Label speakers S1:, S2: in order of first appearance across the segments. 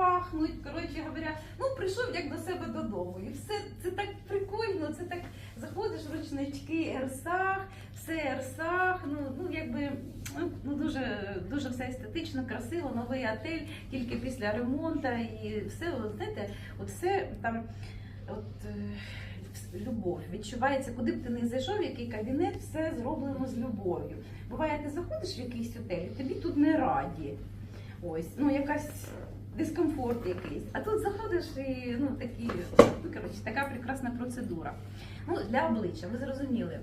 S1: пахнуть. Коротше говоря, ну прийшов як до себе додому. І все це так прикольно, це так заходиш в ручнички, ерсах, все ерсах. Ну, ну якби ну, ну дуже, дуже все естетично, красиво, новий отель, тільки після ремонту і все, знаєте, от все там. От, е, любов відчувається, куди б ти не зайшов, який кабінет, все зроблено з любов'ю. Буває, ти заходиш в якийсь готель, і тобі тут не раді. Ось, ну якась дискомфорт якийсь. А тут заходиш і ну такі, ну коротше, така прекрасна процедура. Ну, для обличчя, ви зрозуміли.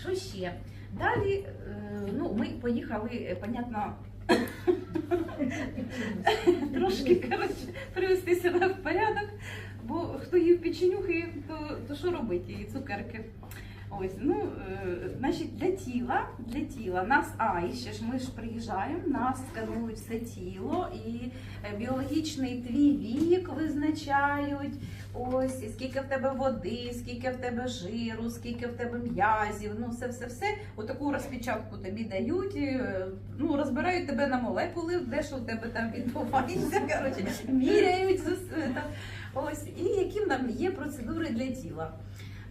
S1: Що ще? Далі, е, ну, ми поїхали, е, понятно, трошки коротше, привести себе в порядок, бо хто їв печенюхи, то, то що робити, і цукерки. Ось, ну, е, значить, для тіла, для тіла нас, а, і ще ж ми ж приїжджаємо, нас сканують все тіло, і е, біологічний твій вік визначають. Ось, і скільки в тебе води, скільки в тебе жиру, скільки в тебе м'язів, ну все, все, все. Отаку розпечатку тобі дають, е, ну розбирають тебе на молекули, де що в тебе там відбувається. Коротше, міряють. Ось, і які нам є процедури для тіла.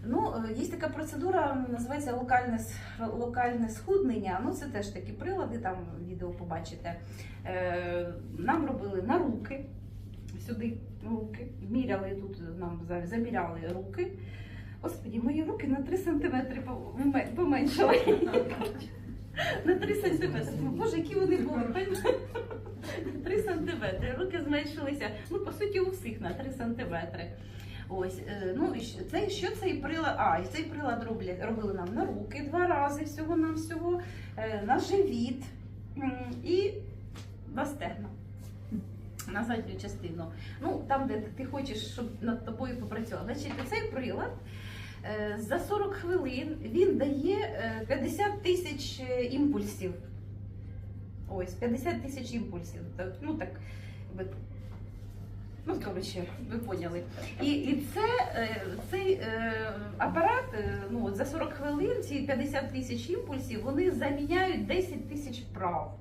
S1: Ну, е, є така процедура, називається локальне, локальне схуднення. Ну, це теж такі прилади, там відео побачите. Е, нам робили на руки, сюди руки, міряли тут, нам заміряли руки. Господі, мої руки на 3 сантиметри поменшали. На 3 сантиметри. Боже, які вони були. На 3 сантиметри. Руки зменшилися. Ну, по суті, у всіх на 3 сантиметри. Ось, е, ну і це що цей прилад? А, і цей прилад роблять, робили нам на руки два рази всього на всього, на живіт і на стегна. На задню частину. Ну, там, де ти хочеш, щоб над тобою попрацював. Значить, цей прилад е, за 40 хвилин він дає е, 50 тисяч е, імпульсів. Ось, 50 тисяч імпульсів. Ну так, ну, коротше, ви поняли. І, і це, е, цей е, апарат е, ну, за 40 хвилин ці 50 тисяч імпульсів вони заміняють 10 тисяч вправ.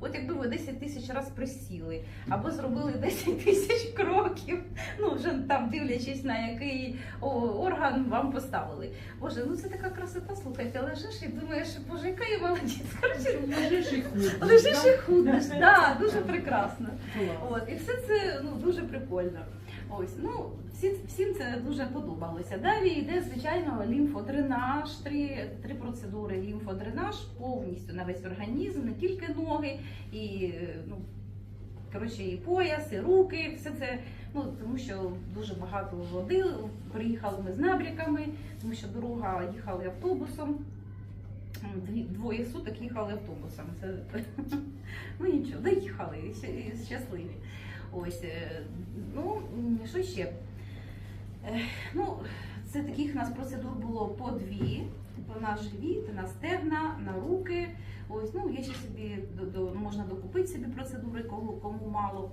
S1: От якби ви 10 тисяч раз присіли, або зробили 10 тисяч кроків, ну вже там дивлячись на який орган вам поставили. Боже, ну це така красота, слухайте, лежиш і думаєш, боже, яка я молодець. Короче,
S2: Лежиш і худнеш.
S1: лежиш і худнеш, да, дуже прекрасно. От, і все це ну, дуже прикольно. Ось, ну, всі, всім це дуже подобалося. Далі йде, звичайно, лімфодренаж, три, три процедури лімфодренаж повністю на весь організм, не тільки ноги, і, ну, коротше, і пояс, і руки, все це, ну, тому що дуже багато води. Приїхали ми з набряками, тому що дорога їхали автобусом. Двоє суток їхали автобусом. Це, ну нічого, доїхали щасливі. Ось, е, ну, що ще? Е, Ну, це таких у нас процедур було по дві. На живіт, на стегна, на руки. Ось, ну, є ще собі до, до, можна докупити собі процедури, кому, кому мало.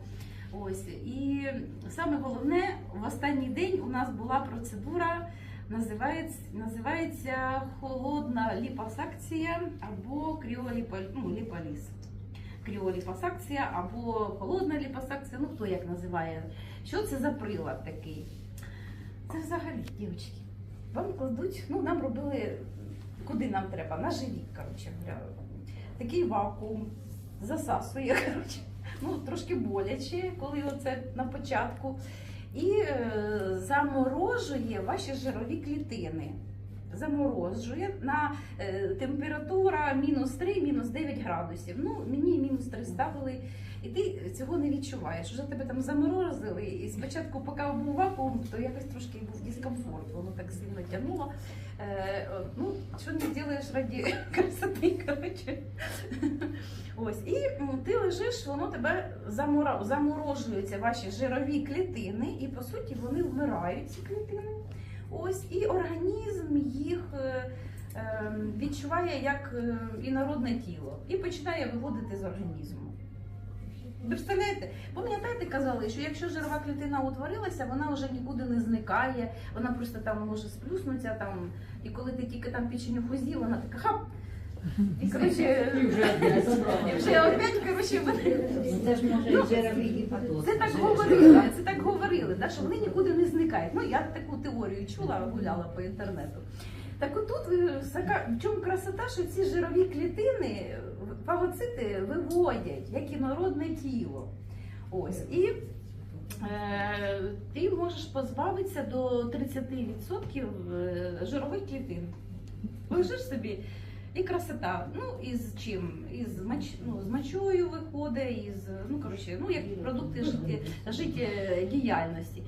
S1: Ось. І саме головне, в останній день у нас була процедура, називається, називається холодна ліпосакція або кріоліпо- ну. Кріоліпосакція або холодна ліпосакція, ну хто як називає. Що це за прилад такий? Це взагалі, дівчатки, вам кладуть, ну нам робили, куди нам треба, на живіт, коротше. Такий вакуум засасує, коротше. Ну, трошки боляче, коли оце на початку. І е, заморожує ваші жирові клітини. Заморожує на е, температура мінус 3, мінус 9 градусів. Ну, мені мінус 3 ставили, і ти цього не відчуваєш. Вже тебе там заморозили, і спочатку, поки був вакуум, то якось трошки був дискомфорт, воно так сильно тягнуло. Е, ну, що не зробиш раді красоти, коротше. Ось, і ти лежиш, воно тебе заморожуються ваші жирові клітини, і по суті вони вмирають, ці клітини. Ось, і організм їх е, е, відчуває як е, інородне тіло і починає виводити з організму. Ви представляєте? Пам'ятаєте, казали, що якщо жирова клітина утворилася, вона вже нікуди не зникає, вона просто там може сплюснутися там, і коли ти тільки там печеню з'їв, вона така хап, І коротше,
S2: вже опять
S1: коротше.
S3: Ну, Це ж може і жировий.
S1: Це так говорили, це так говорили, що вони нікуди не зникають. Ну я таку теорію чула, гуляла по інтернету. Так отут сака- в чому красота, що ці жирові клітини фагоцити виводять, як інородне тіло. Ось і е, ти можеш позбавитися до 30% е, жирових клітин. Лежиш собі. І красота. Ну і з чим? Із мач, ну, з мочою виходить, із ну коротше, ну як продукти життєдіяльності.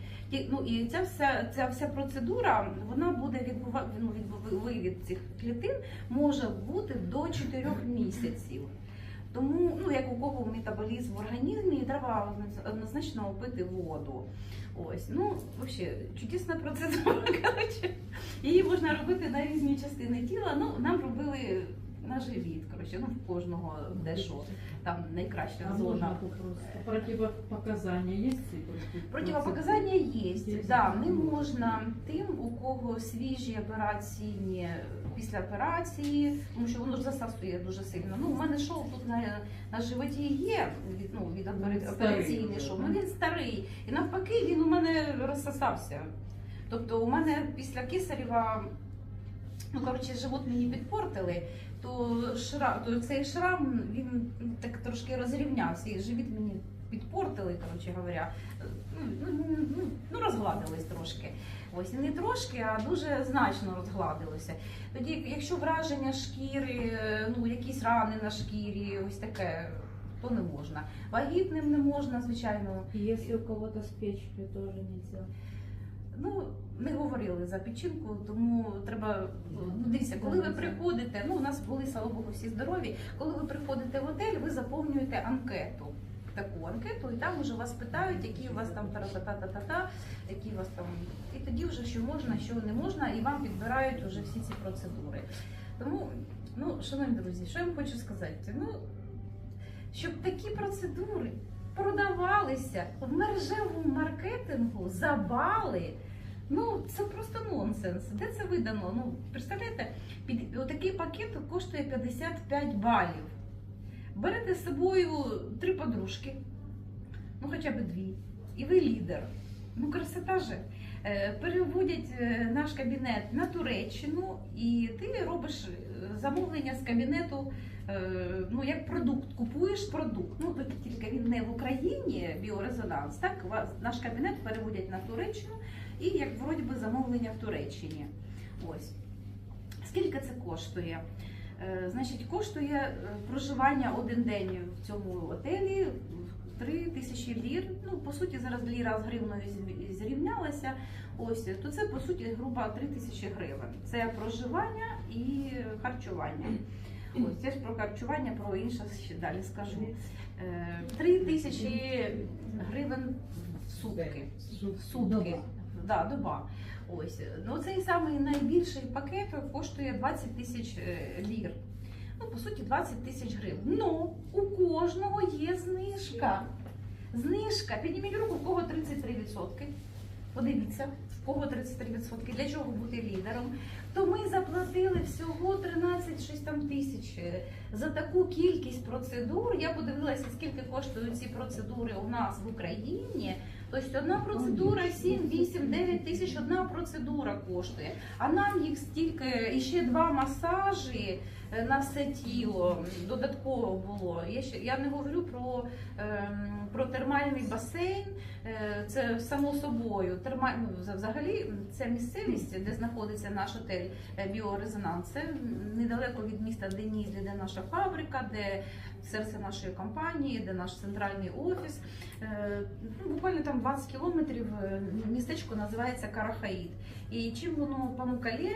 S1: Ну і ця вся ця вся процедура вона буде відбувати ну, вивід цих клітин може бути до 4 місяців. Тому, ну як у кого метаболізм в організмі, треба однозначно пити воду. Ось, ну взагалі, чудесна процедура. Коротше. Її можна робити на різні частини тіла. Ну, нам робили на живіт, коротше, ну в кожного де що. Там найкраща
S2: А
S1: зона.
S2: просто противопоказания есть?
S1: Противопоказання є.
S2: Є.
S1: Да, не можна тим, у кого свіжі операційні після операції, тому що воно ж засасує дуже сильно. Ну, у мене шов тут на, на животі є від, ну, від операційний шов.
S2: да?
S1: Ну він старий. І навпаки, він у мене розсосався. Тобто у мене після кисарєва, ну коротше, живот мені підпортили, то шрам, то цей шрам він так трошки розрівнявся, і живіт мені підпортили, коротше говоря. Ну, ну, ну, ну розгладились трошки. Ось не трошки, а дуже значно розгладилося. Тоді, якщо враження шкіри, е, ну якісь рани на шкірі, ось таке, то не можна. Вагітним не можна, звичайно.
S3: Если у кого-то с печью тоже нельзя.
S1: Ну, не говорили за печінку, тому треба ну, дивіться, коли ви приходите, ну у нас були, слава Богу, всі здорові. Коли ви приходите в готель, ви заповнюєте анкету. Таку анкету, і там вже вас питають, які у вас там та-та-та-та-та, які у вас там. І тоді вже що можна, що не можна, і вам підбирають вже всі ці процедури. Тому, ну, шановні друзі, що я вам хочу сказати? Ну, щоб такі процедури продавалися в мережевому маркетингу за бали. Ну, це просто нонсенс. Де це видано? Ну, представляєте, під отакий пакет коштує 55 балів. Берете з собою три подружки, ну хоча б дві, і ви лідер. Ну, красота же. Е, Переводять е, наш кабінет на Туреччину, і ти робиш е, замовлення з кабінету, ну як продукт, купуєш продукт. Ну тільки він не в Україні біорезонанс. Так наш кабінет переводять на Туреччину і як вроді би замовлення в Туреччині. Ось скільки це коштує? Е, Значить, коштує е, проживання один день в цьому готелі 3 тисячі лір. Ну, по суті, зараз ліра з гривною зрівнялася. Ось, то це по суті грубо 3 тисячі гривень. Це проживання і харчування. Ось я ж про харчування, про інше ще далі скажу. 3 тисячі гривень в сутки. В сутки. Да, доба. Ось. Ну, цей самий найбільший пакет коштує 20 тисяч е, лір. Ну, по суті, 20 тисяч гривень. Ну, у кожного є знижка. Знижка. Підніміть руку, в кого 33%. Подивіться, в кого 33%. Для чого бути лідером? То ми заплатили всього 13 щось там тисяч за таку кількість процедур. Я подивилася, скільки коштують ці процедури у нас в Україні. Тобто одна процедура 7, 8, 9 тисяч одна процедура коштує. А нам їх стільки і ще два масажі е, на все тіло додатково було. Я ще я не говорю про, ем, про термальний басейн. Е, Це само собою. Терма... ну, Взагалі, ця місцевість, де знаходиться наш готель е, Біорезонанс, це недалеко від міста Денізлі, де наша фабрика, де серце нашої компанії, де наш центральний офіс. Е, Ну, буквально там 20 кілометрів містечко називається Карахаїд. І чим воно помукає,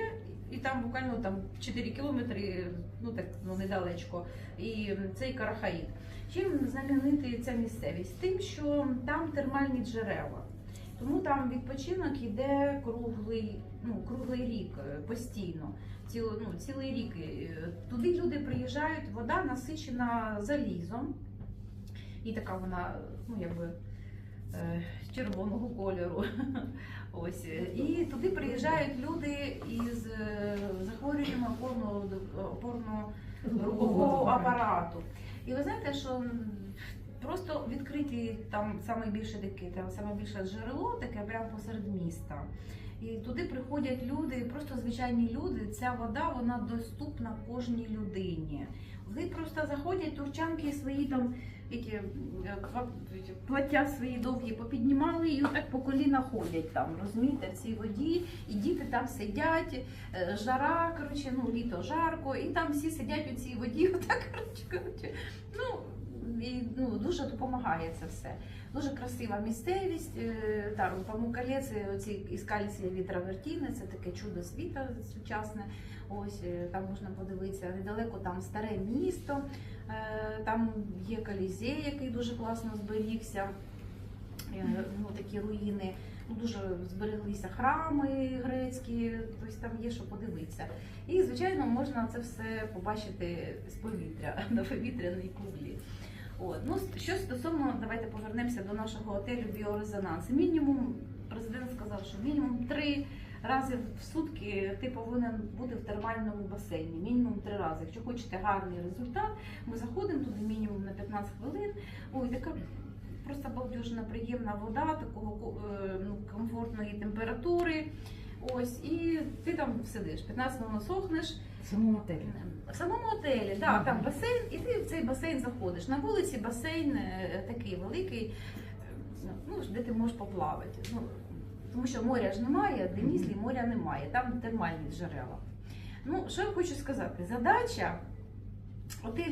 S1: і там буквально там 4 кілометри, ну так ну недалечко, і цей Карахаїд. Чим знаменитий ця місцевість? Тим, що там термальні джерела. Тому там відпочинок іде круглий, ну, круглий рік е, постійно. Ціл, ну, цілий рік. Е, Туди люди приїжджають, вода насичена залізом. І така вона, ну якби е, червоного кольору. Ось. І туди приїжджають люди із е, захворюваннями опорно, опорно рухового апарату. І ви знаєте, що просто відкриті там саме більше таке, там саме більше джерело, таке прямо посеред міста. І туди приходять люди, просто звичайні люди. Ця вода вона доступна кожній людині. Вони просто заходять, турчанки свої там які, е, ці плаття свої довгі попіднімали і отак по коліна ходять там, розумієте, в цій воді, і діти там сидять, е, жара, коротше, ну літо жарко, і там всі сидять у цій воді, отак, коротше, коротше. Ну, і ну, дуже допомагає це все. Дуже красива місцевість. е, Там Памукалець, оці іскальці вітровертіни, це таке чудо світа сучасне. Ось е, там можна подивитися недалеко там старе місто, е, там є колізей, який дуже класно зберігся. Е, Ну, такі руїни. Ну, дуже збереглися храми грецькі, тобто там є що подивитися. І, звичайно, можна це все побачити з повітря на повітряній куглі. От. Ну, що стосовно, давайте повернемося до нашого готелю Біорезонанс. Мінімум, президент сказав, що мінімум три рази в сутки ти повинен бути в термальному басейні. Мінімум три рази. Якщо хочете гарний результат, ми заходимо туди мінімум на 15 хвилин. Ой, така просто балдюжна, приємна вода, такого ко- е, ну, комфортної температури. Ось, і ти там сидиш, 15 хвилин сохнеш.
S3: В самому отелі.
S1: В самому готелі, да, там басейн, і ти в цей басейн заходиш. На вулиці басейн е, такий великий, е, ну, де ти можеш поплавати. Ну, тому що моря ж немає, в Денізлі моря немає, там термальні джерела. Ну, що я хочу сказати? Задача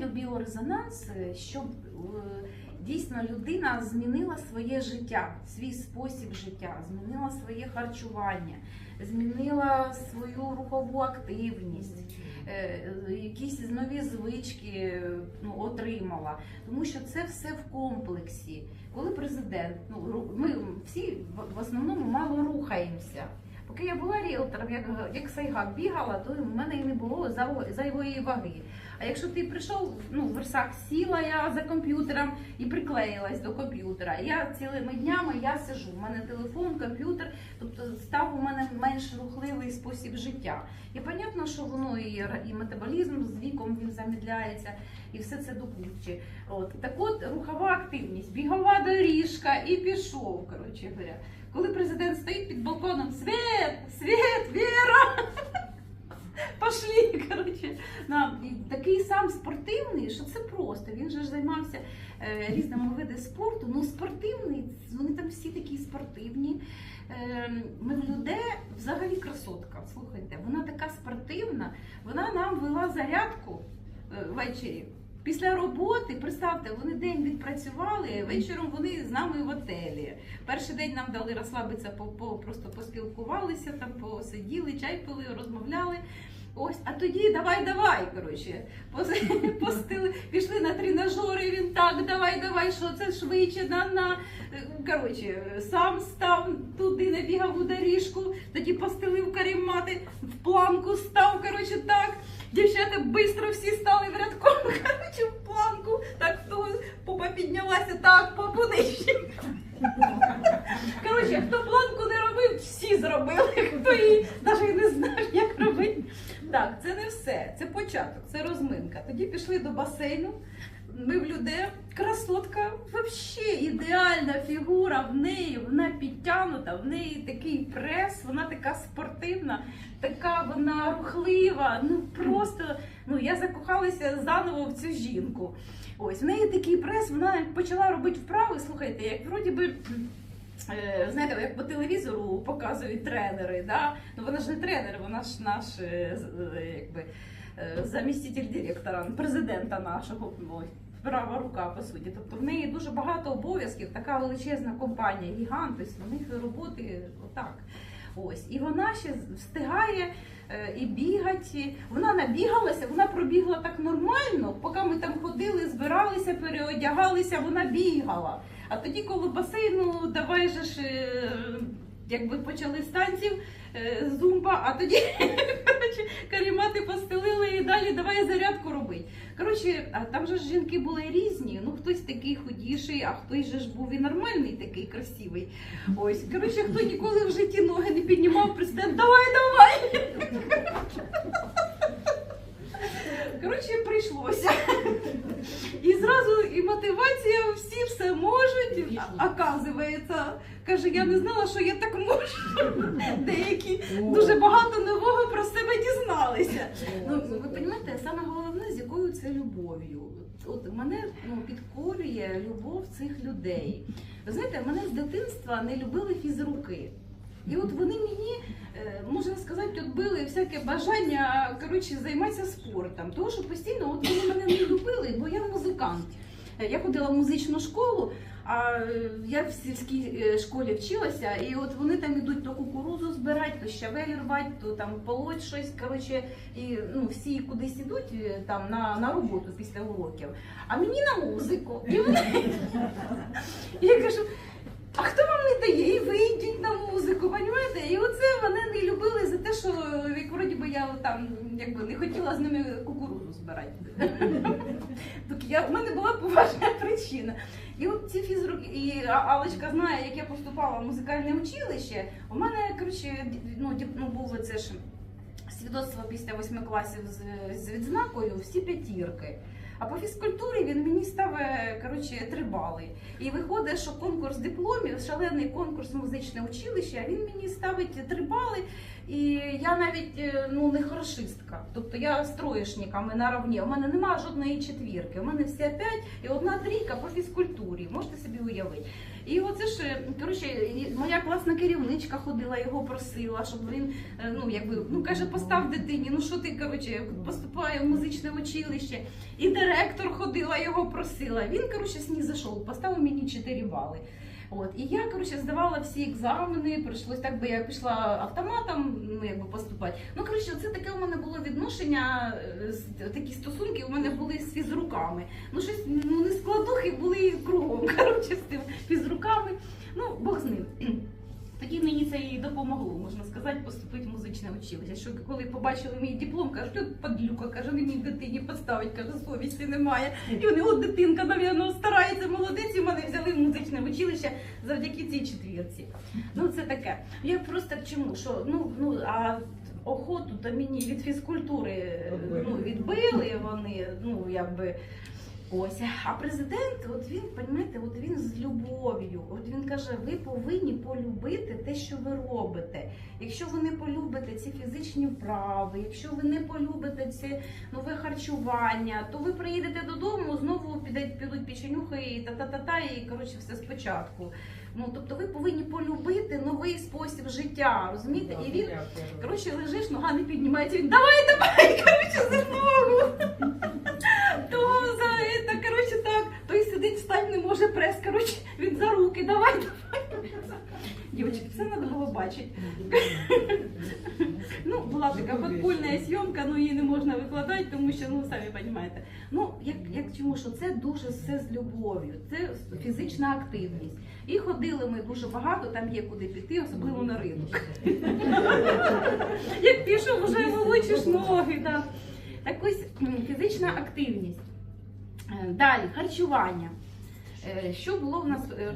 S1: біорезонанс, резонанс, щоб е, дійсно людина змінила своє життя, свій спосіб життя, змінила своє харчування, змінила свою рухову активність е, якісь нові звички ну, отримала. Тому що це все в комплексі. Коли президент, ну ми всі в основному мало рухаємося. Поки я була ріелтором, як, як сайгак бігала, то в мене і не було зайвої ваги. А якщо ти прийшов, ну, в версах сіла я за комп'ютером і приклеїлась до комп'ютера. Я цілими днями я сижу. У мене телефон, комп'ютер, тобто став у мене менш рухливий спосіб життя. І понятно, що воно і, і метаболізм з віком він замедляється, і все це до кучі. От так от рухова активність, бігова доріжка і пішов. Коротше говоря. Коли президент стоїть під балконом, світ, світ, Віра! Пошли, коротше. І такий сам спортивний, що це просто. Він же ж займався е, різними видами спорту. Ну, спортивний, вони там всі такі спортивні. Е, Мевлюде взагалі красотка. Слухайте, вона така спортивна, вона нам вела зарядку е, ввечері. Після роботи, представте, вони день відпрацювали, вечором вони з нами в отелі. Перший день нам дали розслабитися, по, по, просто поспілкувалися, там посиділи, чай пили, розмовляли. Ось, а тоді давай, давай. Коротше, Пос- постили, пішли на тренажери, він так, давай, давай, що це швидше, на на. Коротше, сам став туди, набігав у доріжку, тоді постелив карімати, в планку став, коротше, так. Дівчата швидко всі стали в рядком, коротше, в планку, так хто попа піднялася, так, попу нижче. Коротше, хто планку не робив, всі зробили, хто її навіть не знав, як робити. Так, це не все, це початок, це розминка. Тоді пішли до басейну. Ми в людей красотка, взагалі ідеальна фігура в неї, вона підтягнута, в неї такий прес, вона така спортивна, така вона рухлива. Ну просто ну я закохалася заново в цю жінку. Ось в неї такий прес, вона почала робити вправи. Слухайте, як вроді би. е, Знаєте, як по телевізору показують тренери, да? ну вона ж не тренер, вона ж наш е, е, якби, заміститель директора, президента нашого. Права рука, по суті. Тобто в неї дуже багато обов'язків, така величезна компанія, гігант, тобто в них роботи отак. Ось. І вона ще встигає е, і бігати. Вона набігалася, вона пробігла так нормально, поки ми там ходили, збиралися, переодягалися, вона бігала. А тоді, коли басейну, давай же ж, е, якби почали з танців, е, зумба, а тоді карімати постелили і далі давай зарядку робити. Коротше, там же ж жінки були різні. Ну хтось такий худіший, а хтось же ж був і нормальний, такий красивий. Ось, коротше, хто ніколи в житті ноги не піднімав, президент, давай, давай. Коротше, прийшлося. І зразу і мотивація, всі все можуть. А- Оказується, каже, я не знала, що я так можу. Деякі дуже багато нового про себе дізналися. Ну, ви розумієте, саме головне, з якою це любов'ю. От мене ну, підкорює любов цих людей. Ви знаєте, мене з дитинства не любили фізруки. І от вони мені, е, можна сказати, от били всяке бажання коротше, займатися спортом. Тому що постійно от вони мене не любили, бо я музикант. Е, Я ходила в музичну школу, а е, я в сільській школі вчилася, і от вони там ідуть то кукурузу збирати, то щавель рвати, то там полоть щось. Коротше, і ну, всі кудись ідуть там на, на роботу після уроків. А мені на музику. І вони... Я кажу, а хто вам не дає? І ви йдіть на музику, понімаєте? І оце мене не любили за те, що як вроді би я там якби не хотіла з ними кукурузу збирати. Так я в мене була поважна причина. І от ці фізруки, і А- Алечка знає, як я поступала в музикальне училище. У мене коротше, ну, ну був це ж свідоцтво після восьми класів з, з відзнакою, всі п'ятірки. А по фізкультурі він мені став коротше, три бали. І виходить, що конкурс дипломів, шалений конкурс музичне училище, а він мені ставить три бали. І я навіть е, ну, не хорошистка. Тобто я з троєшниками наравні. У мене немає жодної четвірки. У мене всі п'ять і одна трійка по фізкультурі. Можете собі уявити. І оце ж е, коротше, моя класна керівничка ходила, його просила, щоб він е, ну якби ну каже, постав дитині. Ну що ти коротше поступає в музичне училище. І директор ходила, його просила. Він коротше снізошов, поставив мені 4 бали. От і я коротше здавала всі екзамени. Прийшлось так би я пішла автоматом, ну якби поступати. Ну коротше, це таке у мене було відношення, е, такі стосунки у мене були з фізруками. Ну щось ну не складухи були кругом. Коротше, з тим фізруками. Ну Бог з ним. Тоді мені це і допомогло, можна сказати, поступити в музичне училище. Що коли побачили мій диплом, кажуть, от падлюка, каже, не міг дитині поставить, каже, совісті немає. І вони, от дитинка, навірно, старається, молодець, і мене взяли в музичне училище завдяки цій четвірці. Ну це таке. Я просто чому, що ну, ну а охоту то мені від фізкультури ну, відбили вони, ну якби. Ось, а президент, от він, розумієте, от він з любов'ю. От він каже: ви повинні полюбити те, що ви робите. Якщо ви не полюбите ці фізичні вправи, якщо ви не полюбите це нове харчування, то ви приїдете додому, знову підуть, підуть печенюхи і та-та-та-та, і коротше все спочатку. Ну тобто ви повинні полюбити новий спосіб життя, розумієте? І він коротше лежиш, нога не піднімається. Він давай, давай, коротше, за ногу. Коротше, він за руки, давай, давай. Дівчатки, це треба було бачити. Ну, була така подпольна зйомка, ну її не можна викладати, тому що, ну, самі розумієте. Ну, як, як чому, що це дуже все з любов'ю, це фізична активність. І ходили ми дуже багато, там є куди піти, особливо на ринок. Як пішов, вже волочиш ноги. Так ось фізична активність. Е, Далі харчування. Е, Що було в нас? е,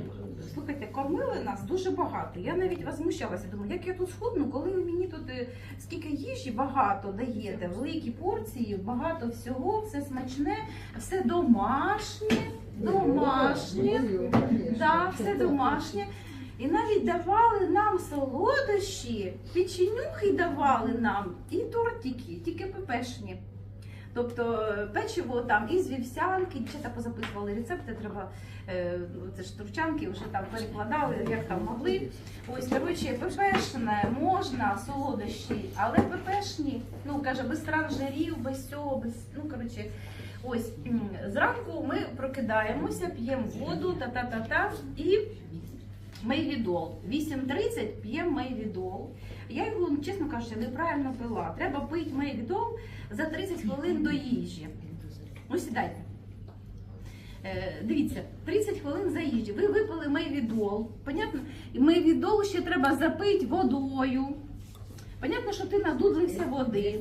S1: Слухайте, кормили нас дуже багато. Я навіть возмущалася. Думаю, як я тут схудну, коли ви мені тут е, скільки їжі багато даєте, великі порції, багато всього, все смачне, все домашнє, домашнє, да, все домашнє. І навіть давали нам солодощі, печенюхи давали нам і тортики, тільки пепешні. Тобто е, печиво там із вівсянки, дівчата позаписували рецепти, треба е, це ж турчанки вже там перекладали, як там могли. Ось коротше, пепешне можна, солодощі, але пепешні, ну каже, без транжирів, без цього, без ну коротше. Ось зранку ми прокидаємося, п'ємо воду, та-та-та-та і мейвідол. 8.30 п'ємо мейвідол. Я його, чесно кажучи, неправильно пила. Треба пити мейвідол за 30 хвилин до їжі. Ну, сідайте. Е, дивіться, 30 хвилин за їжі. Ви випили мейвідол. Понятно? І мейвідол ще треба запити водою. Понятно, що ти надудлився води.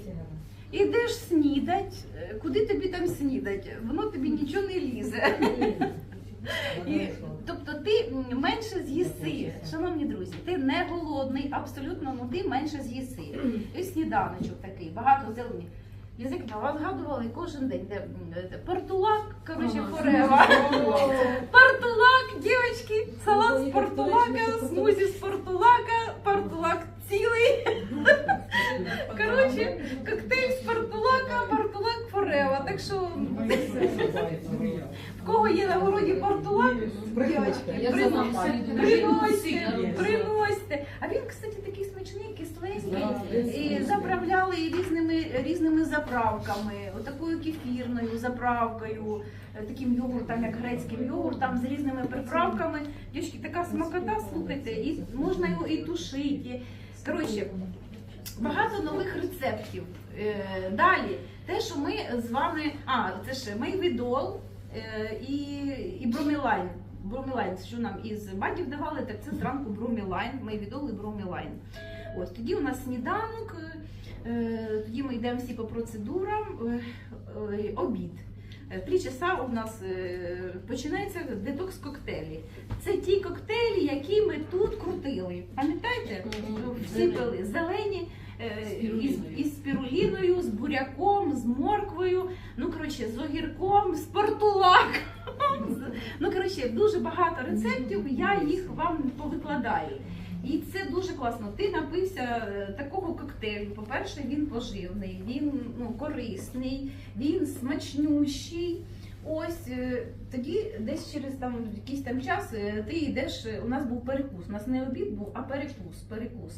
S1: Ідеш снідать, Е, куди тобі там снідать? Воно тобі нічого не лізе. І, тобто ти менше з'їси, шановні друзі, ти не голодний, абсолютно, ну ти менше з'їси. І сніданочок такий, багато зелені. Язик вас згадували кожен день. Де, портулак, коротше, форева. Портулак, дівчатки, салат з портулака, смузі з портулака, портулак цілий. Коротше, коктейль з портулака, портулак форева. Так що в кого є на городі портулак, дівчатки, приносьте, приносьте. А він, кстати, такий смачний, кисленький. І заправляли різними різними заправками, отакою кефірною заправкою, таким йогуртом, як грецьким йогуртом з різними приправками. Дівчатки, така смакота, слухайте, і можна його і тушити. Коротше, багато нових рецептів. Е, Далі, те, що ми з вами. А, це ж мейвідол е, і, і бромілайн. Бромілайн, що нам із бадів давали, так це зранку бромілайн, мейвідол і бромілайн. Ось тоді у нас сніданок, е, тоді ми йдемо всі по процедурам, обід. Е, Три часа у нас е, починається детокс коктейлі. Це ті коктейлі, які ми тут крутили. Пам'ятаєте? Всі пили зелені. е, Із, із спіруліною, з буряком, з морквою, ну коротше, з огірком, з портулаком. Ну коротше, дуже багато рецептів. Я їх вам повикладаю. І це дуже класно. Ти напився е, такого коктейлю. По-перше, він поживний, він ну, корисний, він смачнющий. Ось е, тоді десь через там якийсь там час е, ти йдеш. У нас був перекус. У нас не обід був, а перекус. Перекус.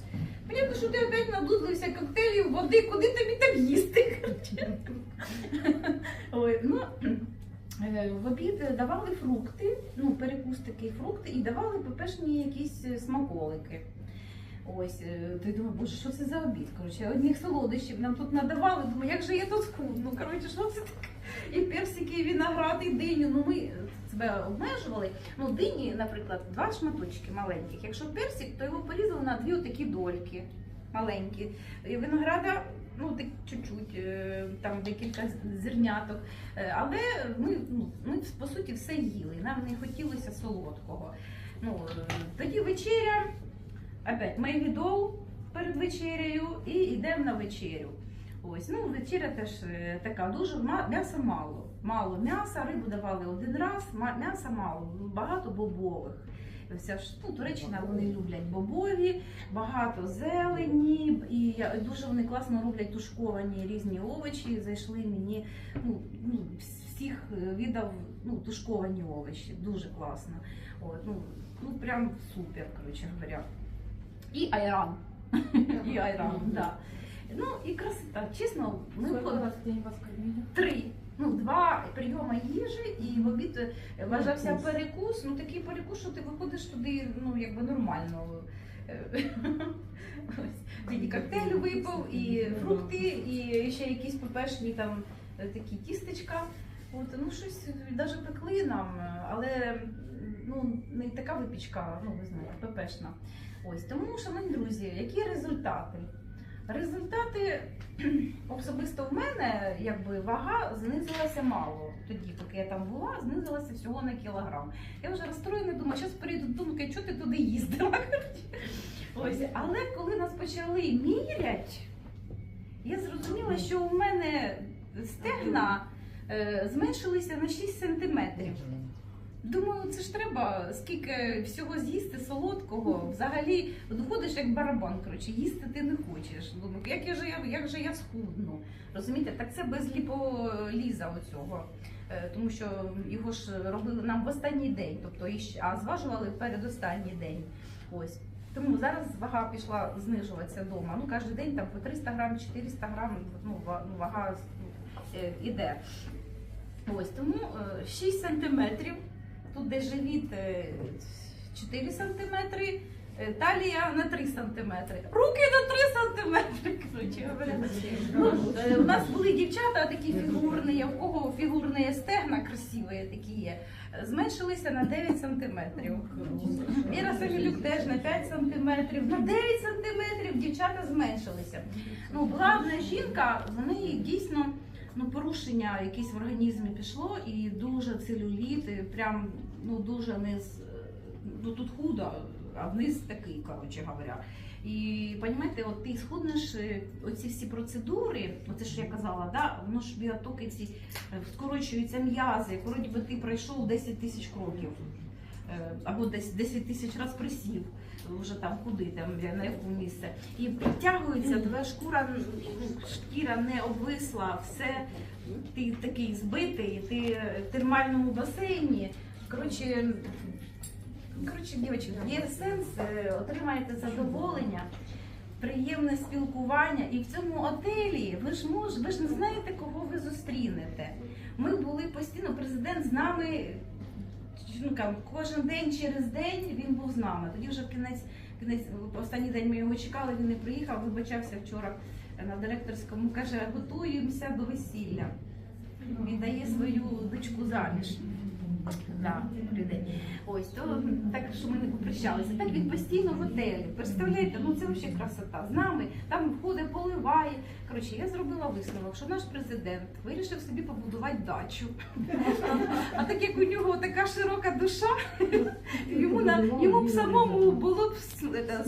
S1: Понятно, що ти опять надудлився коктейлів, води, куди тобі там їсти? Ой, ну, в обід давали фрукти, ну, перекус такий фрукти, і давали пепешні якісь е, смаколики. Ось, е, ти думаєш, боже, що це за обід? Коротше, одних солодощів нам тут надавали. Думаю, як же я тут худну? Коротше, що це таке? І персики, і виноград, і диню. Ну ми себе обмежували. Ну, дині, наприклад, два шматочки маленьких. Якщо персик, то його порізали на дві отакі дольки маленькі. І винограда, ну так чуть-чуть, е, там декілька зерняток. Е, Але ми, ну, ми по суті все їли. Нам не хотілося солодкого. Ну, е, тоді вечеря, опять майвідол перед вечерею і йдемо на вечерю. Ось, ну вечеря теж така дуже м'яса мало. Мало м'яса, рибу давали один раз, м'яса мало, багато бобових. Вся ну, Туреччина вони люблять бобові, багато зелені, і дуже вони класно роблять тушковані різні овочі. Зайшли мені ну, ну, всіх е, віддав ну, тушковані овочі. Дуже класно. От, ну, ну прям супер, коротше говоря. І айран. І айран, да. Ну і красота. Чесно, ми
S2: Сколько
S1: по-
S2: в день вас кормили?
S1: три. Ну, два прийоми їжі, і в обід е, вважався перекус. Ну такий перекус, що ти виходиш туди, ну якби нормально. Е, Ось. І коктейль випив, і фрукти, і ще якісь пепешні там е, такі тістечка. От, ну щось навіть пекли нам, е, але ну, не така випічка, ну ви знаєте, пепешна. Ось тому, шановні друзі, які результати? Результати особисто в мене якби вага знизилася мало. Тоді, поки я там була, знизилася всього на кілограм. Я вже розстроєна, думаю, зараз додому, кажу, що ти туди їздила? Ось, але коли нас почали мірять, я зрозуміла, що у мене стегна е, зменшилися на 6 сантиметрів. Думаю, це ж треба скільки всього з'їсти солодкого. Взагалі виходиш як барабан. Коротше, їсти ти не хочеш. Думаю, як я же я як же я схудну? Розумієте, так це без ліполіза оцього. Е, Тому що його ж робили нам в останній день, тобто а зважували перед останній день. Ось. Тому зараз вага пішла знижуватися вдома. Ну, кожен день там по 300 грам, 400 грам, ну, ну, вага е, іде. Ось тому е, 6 сантиметрів. Тут де живіт е, 4 сантиметри, е, талія на 3 сантиметри, руки на 3 сантиметри. Ну, е, у нас були дівчата такі фігурні, в кого фігурні стегна красиві такі є. е, Зменшилися на 9 сантиметрів. Віра Савілюк теж на 5 сантиметрів, на 9 сантиметрів дівчата зменшилися. Ну, була жінка, в неї дійсно ну, порушення якесь в організмі пішло, і дуже целюліт, прям ну дуже низ, ну тут худо, а вниз такий, коротше говоря. І розумієте, от ти схуднеш е, оці всі процедури, оце що я казала, да, воно ж біотоки ці е, скорочуються м'язи, вроді би ти пройшов 10 тисяч кроків. Е, Або десь 10 тисяч разів присів вже там куди там на яку місце. І підтягується, твоя шкура шкіра не обвисла, все ти такий збитий, ти в термальному басейні. Коротше, коротше, дівчатки, є сенс, е, отримаєте задоволення. Приємне спілкування, і в цьому отелі ви ж мож, ви ж не знаєте, кого ви зустрінете. Ми були постійно, президент з нами ну, кожен день через день він був з нами. Тоді вже кінець, кінець останній день ми його чекали, він не приїхав, вибачався вчора на директорському, каже, готуємося до весілля. Віддає свою дочку заміж. Да, людей. Ось то так, що ми не попрощалися. Так він постійно в готелі. Представляєте, ну це взагалі красота. З нами там входить, поливає. Коротше, я зробила висновок, що наш президент вирішив собі побудувати дачу. А так як у нього така широка душа, йому на йому б самому було б сумно,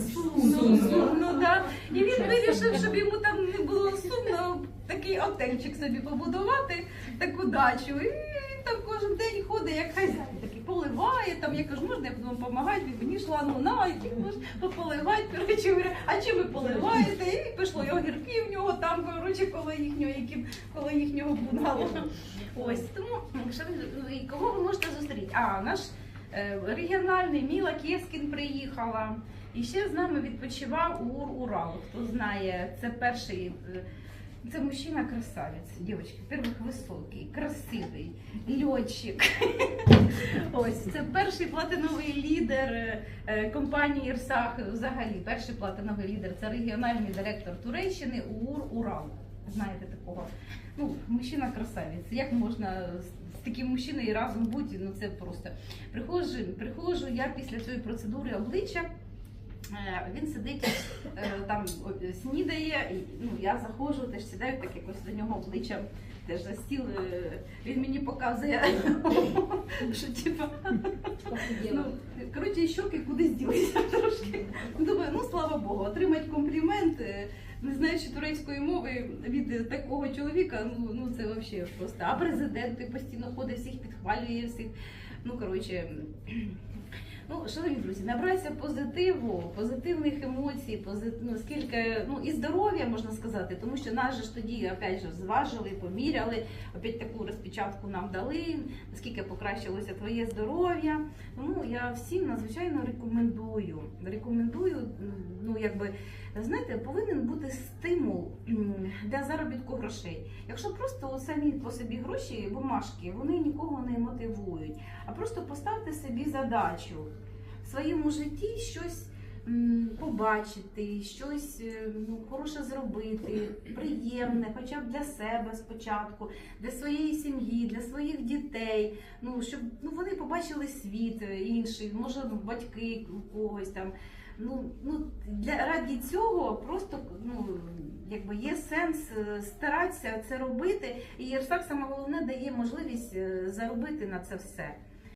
S1: сумно, да. І він вирішив, щоб йому там не було сумно, такий отельчик собі побудувати, таку дачу. І там кожен день ходить як хазяїн, такий поливає, там я кажу, можна я буду вам допомагати, він мені шлангу на, можеш пополивати. Коротше, говорю, а чим ви поливаєте? І пішло і огірки в нього там, коротше, коло їхнього, які, коло їхнього бунгало. Ось тому що ви- кого ви можете зустріти? А наш е, регіональний Міла Кєскін приїхала. І ще з нами відпочивав Ур Урал. Хто знає, це перший. Це мужчина красавець, дівчатки, первых високий, красивий, льотчик. Ось це перший платиновий лідер е, е, компанії Ірсах. Взагалі, перший платиновий лідер це регіональний директор Туреччини Ур Урал. Знаєте такого? Ну, мужчина красавець. Як можна з таким мужчиною разом бути? Ну це просто приходжу, приходжу я після цієї процедури обличчя. Е, Він сидить е, там снідає, ну я заходжу, теж сідаю так якось до нього обличчям теж за стіл. е, Він мені показує, що типа ну, коротше, щоки кудись ділися трошки. Думаю, ну слава Богу, отримати комплімент, не знаючи турецької мови від такого чоловіка, ну, ну це взагалі просто. А президент постійно ходить, всіх підхвалює, всіх. Ну, коротше. Ну, шановні друзі, набрайся позитиву, позитивних емоцій, позит... ну, скільки, ну і здоров'я можна сказати, тому що нас же ж тоді опять же зважили, поміряли, опять таку розпечатку нам дали, наскільки покращилося твоє здоров'я. Тому я всім надзвичайно рекомендую. Рекомендую, ну якби знаєте, повинен бути стимул для заробітку грошей. Якщо просто самі по собі гроші, бумажки, вони нікого не мотивують. А просто поставте собі задачу в своєму житті щось побачити, щось е, ну, хороше зробити, приємне, хоча б для себе спочатку, для своєї сім'ї, для своїх дітей. Ну щоб ну вони побачили світ інший, може батьки у когось там. Ну, ну для раді цього просто ну якби є сенс е, старатися це робити, і Єрсак саме головне дає можливість е, заробити на це все.